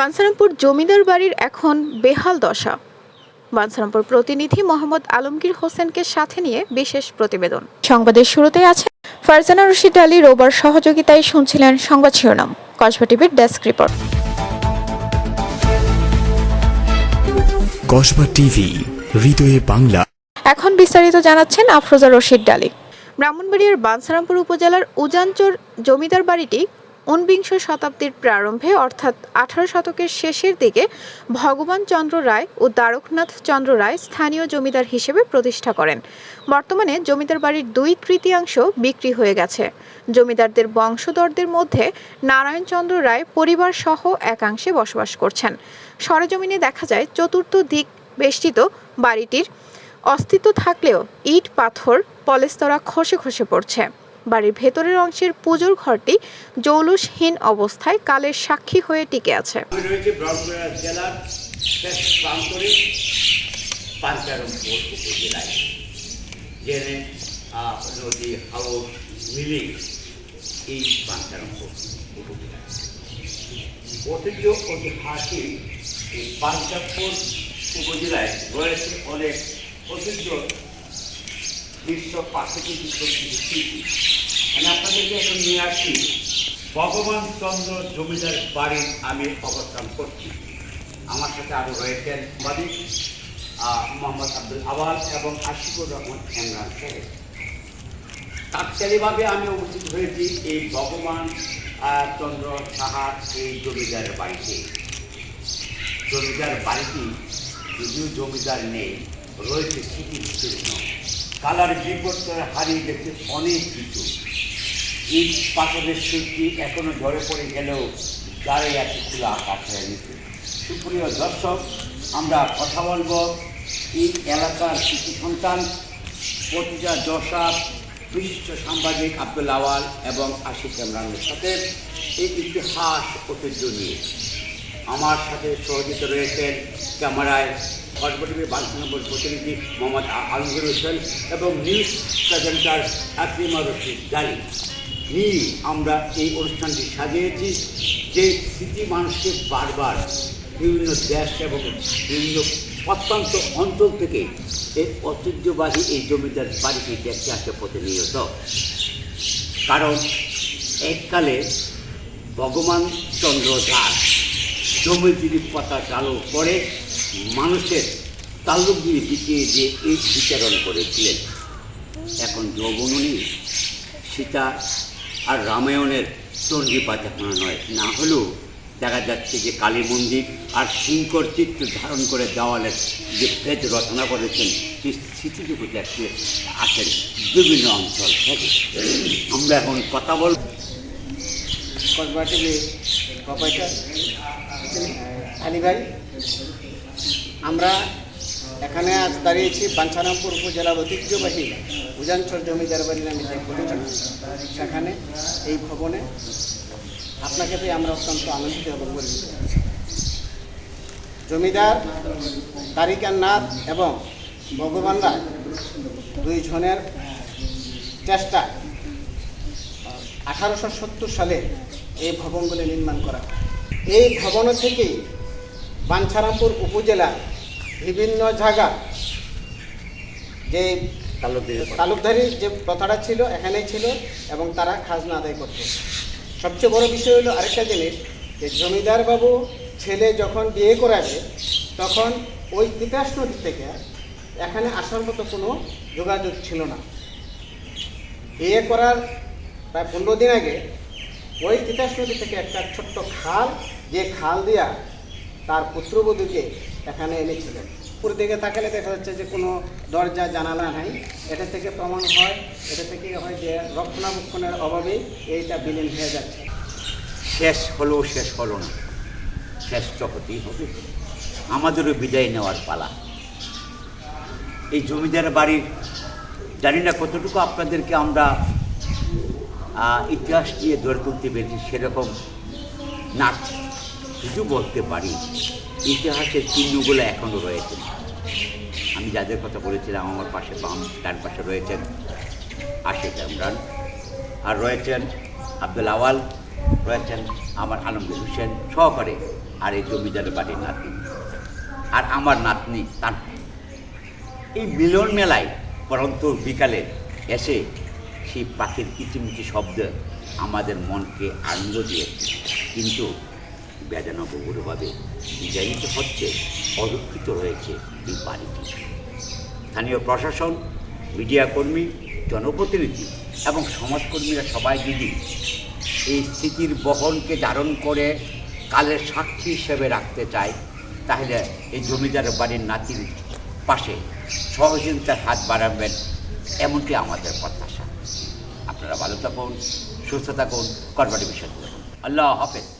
বানসারামপুর জমিদার বাড়ির এখন বেহাল দশা। বানসারামপুর প্রতিনিধি মোহাম্মদ আলমগীর হোসেনকে সাথে নিয়ে বিশেষ প্রতিবেদন। সংবাদের শুরুতে আছে ফারজানা রশিদ আলী রোবার সহযোগিতায় শুনছিলেন সংবাদ শিরোনাম কসবা টিভির ডেস্ক রিপোর্ট। কসবা টিভি হৃদয়ে বাংলা। এখন বিস্তারিত জানাচ্ছেন আফরোজা রশিদ ডালি। ব্রাহ্মণবাড়িয়ার বানসারামপুর উপজেলার উজানচর জমিদার বাড়িটি ঊনবিংশ শতাব্দীর প্রারম্ভে, অর্থাৎ আঠারো শতকের শেষের দিকে, ভগবান চন্দ্র রায় ও দ্বারকনাথ চন্দ্র রায় স্থানীয় জমিদার হিসেবে প্রতিষ্ঠা করেন। বর্তমানে জমিদার বাড়ির দুই তৃতীয়াংশ বিক্রি হয়ে গেছে। জমিদারদের বংশধরদের মধ্যে নারায়ণচন্দ্র রায় পরিবার সহ একাংশে বসবাস করছেন। সরেজমিনে দেখা যায়, চতুর্থ দিক বেষ্টিত বাড়িটির অস্তিত্ব থাকলেও ইট, পাথর, পলেস্তরা খসে খসে পড়ছে। বাড়ির ভেতরের অংশের পুজোর ঘরটি জৌলুসহীন অবস্থায় কালের সাক্ষী হয়ে টিকে আছে। উপজেলায় রয়েছে অনেক ঐতিহ্য আমি আপনাদেরকে এখন নিয়ে আসছি ভগবান চন্দ্র জমিদার বাড়ির আমি অবস্থান করছি। আমার সাথে আরও রয়েছেন আহ, মোহাম্মদ আব্দুল এবং আশিকুর রহমান ইমরান সাহেব। আমি উপস্থিত হয়েছি এই ভগবান চন্দ্র সাহার এই জমিদার বাড়িতে। জমিদার বাড়িটি যদিও জমিদার নেই রয়েছে স্মৃতি বিস্তীর্ণ কালার বিপর্যয় হারিয়ে গেছে অনেক কিছু। ইট পাথরের স্মৃতি এখনও ঝরে পড়ে গেলেও দাঁড়িয়ে আছে খোলা আকাশ হয়ে নিচ্ছে সুপ্রিয় দর্শক, আমরা কথা বলব এই এলাকার কৃষি সন্তান, প্রতিটা দশা বিশিষ্ট সাংবাদিক আব্দুল আওয়াল এবং আশিক ইমরানের সাথে এই ইতিহাস ঐতিহ্য নিয়ে। আমার সাথে সহযোগিতা রয়েছেন ক্যামেরায় সর্বটিভি বাংলাদেশের প্রতিনিধি মোহাম্মদ আলমগীর হোসেন এবং নিউজ প্রেজেন্টার আকরিমা রশিদ জালি নিয়ে আমরা এই অনুষ্ঠানটি সাজিয়েছি যে স্মৃতি মানুষকে বারবার বিভিন্ন দেশ এবং বিভিন্ন প্রত্যন্ত অঞ্চল থেকে এই ঐতিহ্যবাহী এই জমিদার বাড়িটি দেখতে আসে প্রতিনিয়ত। কারণ এককালে ভগবান চন্দ্র দাস জমিগিরি পাতা চালু করে মানুষের তাল্লুকগিরি দিকে যে এই বিচারণ করেছিলেন। এখন যৌবনী সীতা আর রামায়ণের চণ্ডী পাতাখানা নয়। না হলেও দেখা যাচ্ছে যে কালী মন্দির আর শঙ্কর চিত্র ধারণ করে দেওয়ালের যে ভেদ রচনা করেছেন, সেই স্মৃতিটুকু দেখতে আসেন বিভিন্ন অঞ্চল থেকে। আমরা এখন কথা বল আলী ভাই। আমরা এখানে আজ দাঁড়িয়েছি বাঞ্ছারামপুর উপজেলার ঐতিহ্যবাহী উজানচর জমিদার বাড়ি নামে যে পরিচিত সেখানে এই ভবনে আপনাকে পেয়ে আমরা অত্যন্ত আনন্দিত এবং গর্বিত জমিদার তারিকার নাথ এবং ভগবান রায় দুই জনের চেষ্টা আঠারোশো সত্তর সালে এই ভবনগুলি নির্মাণ করা। এই ভবন থেকেই বাঞ্ছারামপুর উপজেলার বিভিন্ন জায়গা যে তালুকদারি যে প্রথাটা ছিল এখানেই ছিল এবং তারা খাজনা আদায় করত সবচেয়ে বড় বিষয় হলো আরেকটা জিনিস যে জমিদার বাবু ছেলে যখন বিয়ে করাবে তখন ওই তিতাস নদী থেকে এখানে আসার মতো কোনো যোগাযোগ ছিল না। বিয়ে করার প্রায় পনেরো দিন আগে ওই তিতাস নদী থেকে একটা ছোট্ট খাল যে খাল দিয়া তার পুত্রবধূকে এখানে এনেছিলেন। উপর দিকে তাকালে দেখা যাচ্ছে যে কোনো দরজা, জানালা নাই। এটা থেকে প্রমাণ হয়, এটা থেকে হয় যে রক্ষণাবেক্ষণের অভাবে এইটা বিলীন হয়ে যাচ্ছে। শেষ হলো শেষ হলো না। শেষ তো হতেই হবে। আমাদেরও বিদায় নেওয়ার পালা। এই জমিদার বাড়ির, জানি না কতটুকু আপনাদেরকে আমরা ইতিহাস দিয়ে ধরে তুলতে পেরেছি, সেরকম না। কিছু বলতে পারি। ইতিহাসের চিহ্নগুলো এখনও রয়েছে। আমি যাদের কথা বলেছিলাম, আমার পাশে বাম, ডান পাশে রয়েছেন আশিক ইমরান, আর রয়েছেন আব্দুল আওয়াল, রয়েছেন আমার আলমগীর হোসেন সহকারে আর এই জমিদারের বাড়ির নাতনি আর আমার নাতনি তার এই মিলন মেলায় পরন্ত বিকালে এসে সেই পাখির কিচিমিচি শব্দ আমাদের মনকে আনন্দ দিয়েছে। কিন্তু বেদনা বহুলভাবে বিজারিত হচ্ছে অরক্ষিত রয়েছে এই বাড়িটি। স্থানীয় প্রশাসন, মিডিয়া কর্মী, জনপ্রতিনিধি এবং সমাজকর্মীরা সবাই যদি এই স্মৃতির বহনকে ধারণ করে কালের সাক্ষী হিসেবে রাখতে চায়। তাহলে এই জমিদার বাড়ির নাতির পাশে সহযোগিতার হাত বাড়াবেন এমনটি আমাদের প্রত্যাশা। আপনারা ভালো থাকুন, সুস্থ থাকুন করবাটি বিষয় আল্লাহ হাফেজ।